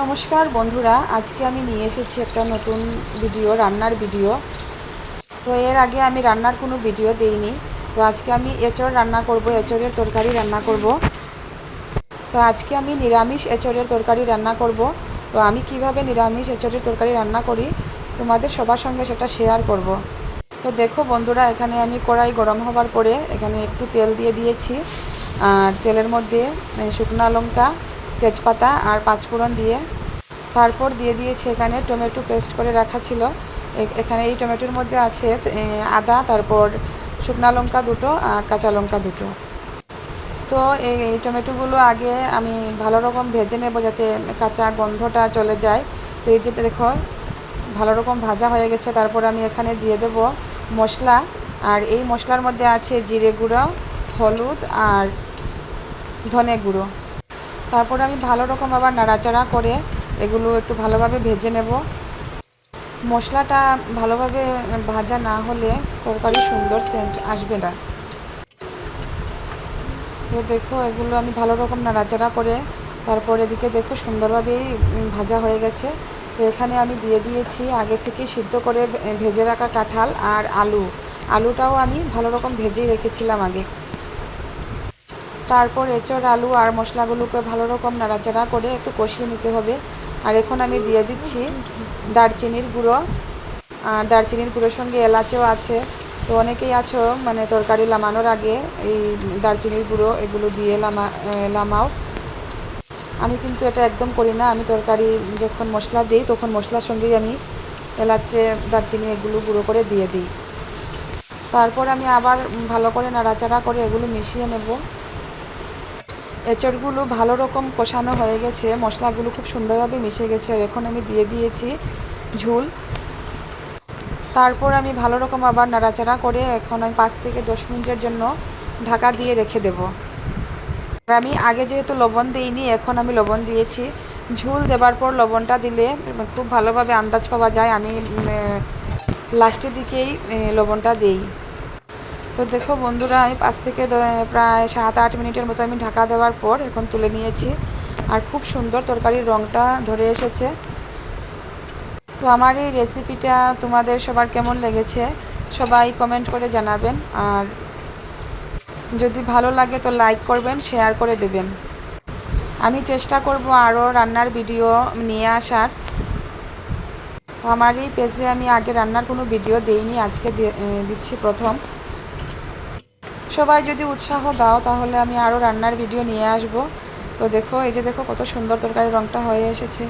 নমস্কার বন্ধুরা, আজকে আমি নিয়ে এসেছি একটা নতুন ভিডিও রান্নার ভিডিও তো এর আগে আমি রান্নার কোনো ভিডিও দেইনি। তো আজকে আমি এঁচড় রান্না করব, এঁচড়ের তরকারি রান্না করব। তো আজকে আমি নিরামিষ এঁচড়ের তরকারি রান্না করব। তো আমি কীভাবে নিরামিষ এঁচড়ের তরকারি রান্না করি, তোমাদের সবার সঙ্গে সেটা শেয়ার করব। তো দেখো বন্ধুরা, এখানে আমি কড়াই গরম হবার পরে এখানে একটু তেল দিয়ে দিয়েছি। আর তেলের মধ্যে শুকনো লঙ্কা তেজপাতা আর পাঁচফোড়ন দিয়ে। তারপর দিয়ে দিয়েছি এখানে টমেটো পেস্ট করে রাখা ছিল। এখানে এই টমেটোর মধ্যে আছে আদা, তারপর শুকনো লঙ্কা দুটো আর কাঁচা লঙ্কা দুটো। তো এই এই টমেটোগুলো আগে আমি ভালো রকম ভেজে নেব যাতে কাঁচা গন্ধটা চলে যায়। তো এই যে দেখো, ভালো রকম ভাজা হয়ে গেছে। তারপর আমি এখানে দিয়ে দেব মশলা। আর এই মশলার মধ্যে আছে জিরে গুঁড়ো, হলুদ আর ধনে গুঁড়ো। তারপর আমি ভালো রকম আবার নাড়াচাড়া করে এগুলো একটু ভালোভাবে ভেজে নেব। মশলাটা ভালোভাবে ভাজা না হলে তরকারি সুন্দর সেন্ট আসবে না। তো দেখো, এগুলো আমি ভালো রকম নাড়াচাড়া করে তারপর এদিকে দেখো সুন্দরভাবেই ভাজা হয়ে গেছে। তো এখানে আমি দিয়ে দিয়েছি আগে থেকে সিদ্ধ করে ভেজে রাখা কাঁঠাল আর আলু। আলুটাও আমি ভালো রকম ভেজেই রেখেছিলাম আগে। তারপর এঁচড়, আলু আর মশলাগুলোকে ভালো রকম নাড়াচাড়া করে একটু কষিয়ে নিতে হবে। আর এখন আমি দিয়ে দিচ্ছি দারচিনির গুঁড়ো। আর দারচিনির গুঁড়োর সঙ্গে এলাচও আছে। তো অনেকেই আছো মানে তরকারি লামানোর আগে এই দারচিনির গুঁড়ো এগুলো দিয়ে লামা লামাও। আমি কিন্তু এটা একদম করি না। আমি তরকারি যখন মশলা দিই, তখন মশলার সঙ্গেই আমি এলাচে, দারচিনি এগুলো গুঁড়ো করে দিয়ে দিই। তারপর আমি আবার ভালো করে নাড়াচাড়া করে এগুলো মিশিয়ে নেব। এঁচড়গুলো ভালো রকম কষানো হয়ে গেছে। মশলাগুলো খুব সুন্দরভাবে মিশে গেছে। আর এখন আমি দিয়ে দিয়েছি ঝুল। তারপর আমি ভালো রকম আবার নাড়াচাড়া করে এখন আমি পাঁচ থেকে দশ মিনিটের জন্য ঢাকা দিয়ে রেখে দেব। আর আমি আগে যেহেতু লবণ দিইনি, এখন আমি লবণ দিয়েছি। ঝুল দেবার পর লবণটা দিলে খুব ভালোভাবে আন্দাজ পাওয়া যায়। আমি লাস্টের দিকেই লবণটা দিই। তো দেখো বন্ধুরা, আমি পাঁচ থেকে প্রায় সাত আট মিনিটের মতো আমি ঢাকা দেওয়ার পর এখন তুলে নিয়েছি। আর খুব সুন্দর তরকারির রঙটা ধরে এসেছে। তো আমার এই রেসিপিটা তোমাদের সবার কেমন লেগেছে, সবাই কমেন্ট করে জানাবেন। আর যদি ভালো লাগে তো লাইক করবেন শেয়ার করে দেবেন। আমি চেষ্টা করব আরও রান্নার ভিডিও নিয়ে আসার। আমার এই পেজে আমি আগে রান্নার কোনো ভিডিও দেইনি, আজকে দিচ্ছি প্রথম। সবাই যদি উৎসাহ দাও, তাহলে আমি আরও রান্নার ভিডিও নিয়ে আসব। তো দেখো, এই যে দেখো, কত সুন্দর তরকারি রঙটা হয়ে এসেছে।